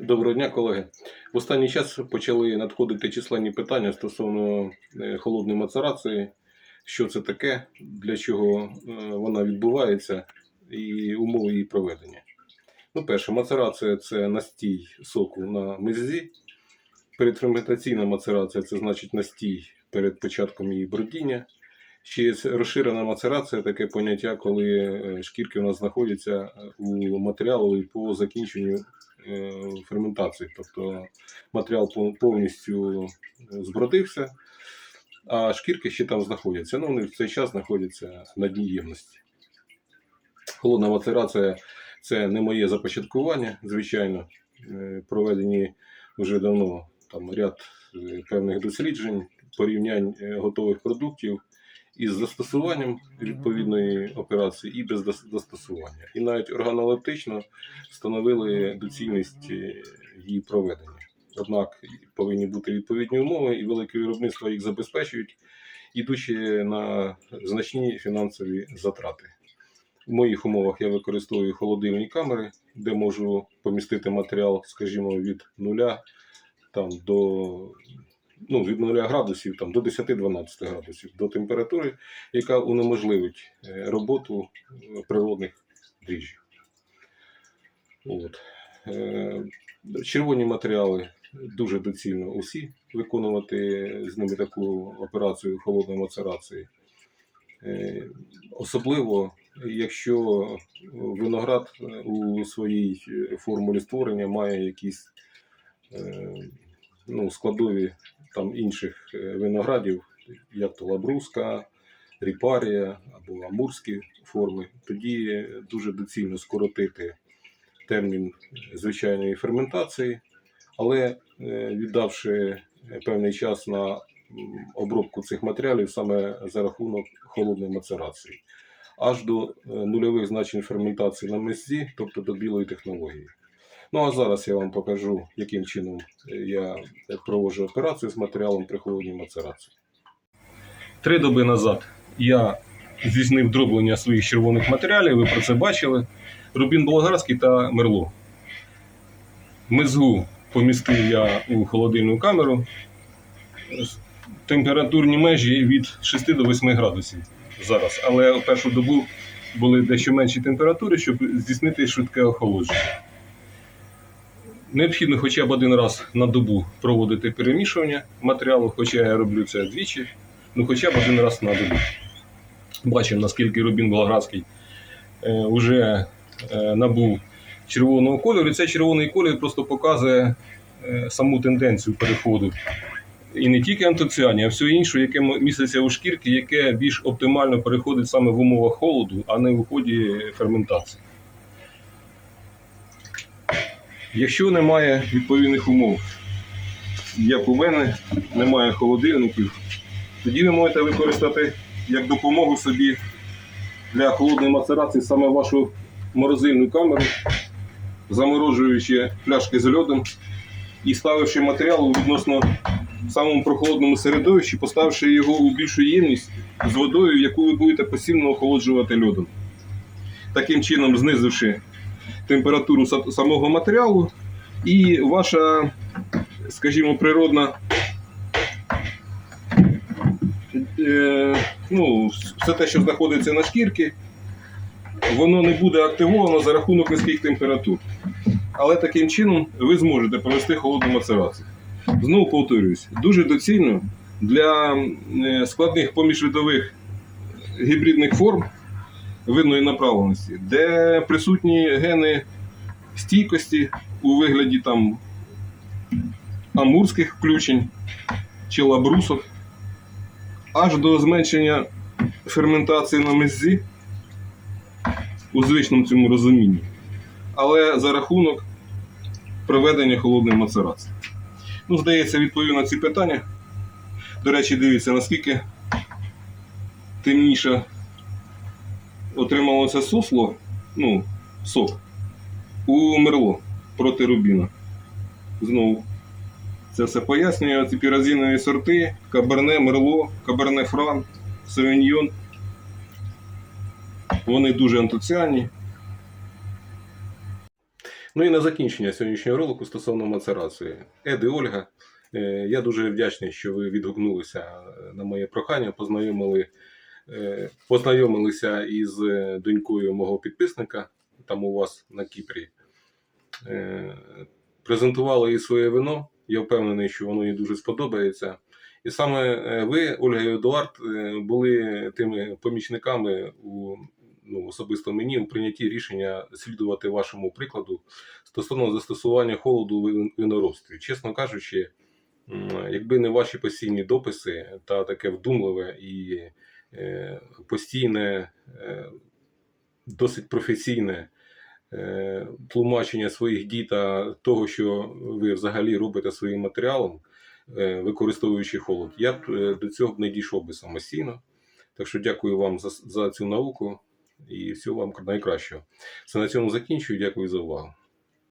Доброго дня, колеги. В останній час почали надходити численні питання стосовно е, холодної мацерації, що це таке, для чого е, вона відбувається і умови її проведення. Ну, перше, мацерація це настій соку на меззі. Передферментаційна мацерація це значить настій перед початком її бродіння. Ще є розширена мацерація, таке поняття, коли е, шкірки у нас знаходяться у матеріалу і по закінченню ферментації. Тобто матеріал повністю збродився, а шкірки ще там знаходяться. Ну, вони в цей час знаходяться на дні ємності. Холодна мацерація це не моє започаткування, звичайно. Е, Проведені вже давно там ряд е, певних досліджень, порівнянь е, готових продуктів із застосуванням відповідної операції і без застосування. І навіть органолептично встановили доцільність е, її проведення. Однак повинні бути відповідні умови, і велике виробництво їх забезпечують, ідучи на значні фінансові затрати. В моїх умовах я використовую холодильні камери, де можу помістити матеріал, скажімо, від нуля там, до, ну, від 0 градусів там, до 10-12 градусів до температури, яка унеможливить е, роботу е, природних дріжджів. От. Е, Червоні матеріали дуже доцільно усі виконувати з ними таку операцію холодної мацерації. Особливо, якщо виноград у своїй формулі створення має якісь ну, складові там інших е, виноградів, як то лабруска, ріпарія або амурські форми, тоді дуже доцільно скоротити термін звичайної ферментації, але е, віддавши певний час на обробку цих матеріалів саме за рахунок холодної мацерації, аж до е, нульових значень ферментації на меззі, тобто до білої технології. Ну а зараз я вам покажу, яким чином е, я проводжу операцію з матеріалом при холодній мацерації. Три доби назад я здійснив дроблення своїх червоних матеріалів, ви про це бачили. Рубін болгарський та мерло. Мезгу помістив я у холодильну камеру. Температурні межі від 6 до 8 градусів зараз. Але першу добу були дещо менші температури, щоб здійснити швидке охолодження. Необхідно хоча б один раз на добу проводити перемішування матеріалу, хоча я роблю це двічі, ну хоча б один раз на добу. Бачимо, наскільки Рубін Болградський е, вже е, набув червоного кольору. І цей червоний колір просто показує е, саму тенденцію переходу. І не тільки антоціані, а все інше, яке міститься у шкірці, яке більш оптимально переходить саме в умовах холоду, а не в ході ферментації. Якщо немає відповідних умов, як у мене, немає холодильників, тоді ви можете використати як допомогу собі для холодної мацерації саме вашу морозильну камеру, заморожуючи пляшки з льодом і ставивши матеріал у відносно самому прохолодному середовищі, поставивши його у більшу ємність з водою, яку ви будете постійно охолоджувати льодом. Таким чином, знизивши температуру самого матеріалу, і ваша, скажімо, природна е, ну, все те, що знаходиться на шкірці, воно не буде активовано за рахунок низьких температур. Але таким чином ви зможете провести холодну мацерацію. Знову повторююсь, дуже доцільно для е, складних поміжвидових гібридних форм видної направленості, де присутні гени стійкості у вигляді там амурських включень чи лабрусок, аж до зменшення ферментації на меззі у звичному цьому розумінні, але за рахунок проведення холодної мацерації. Ну, здається, відповів на ці питання. До речі, дивіться, наскільки отрималося сусло, ну, сок, у мерло проти рубіна. Знову. Це все пояснює. Ці піразинові сорти, каберне, мерло, каберне фран, савіньйон. Вони дуже антоціанні. Ну і на закінчення сьогоднішнього ролику стосовно мацерації. Еди Ольга, е, я дуже вдячний, що ви відгукнулися на моє прохання, познайомили, познайомилися із е, донькою мого підписника, там у вас на Кіпрі. Е, Презентували їй своє вино. Я впевнений, що воно їй дуже сподобається. І саме е, ви, Ольга і Едуард, е, були тими помічниками у ну, особисто мені у прийнятті рішення слідувати вашому прикладу стосовно застосування холоду в вин- виноробстві. Чесно кажучи, якби не ваші постійні дописи та таке вдумливе і е, постійне, е, досить професійне е, тлумачення своїх дій та того, що ви взагалі робите своїм матеріалом, е, використовуючи холод, я б е, до цього б не дійшов би самостійно. Так що дякую вам за, за цю науку і всього вам найкращого. Це на цьому закінчую. Дякую за увагу.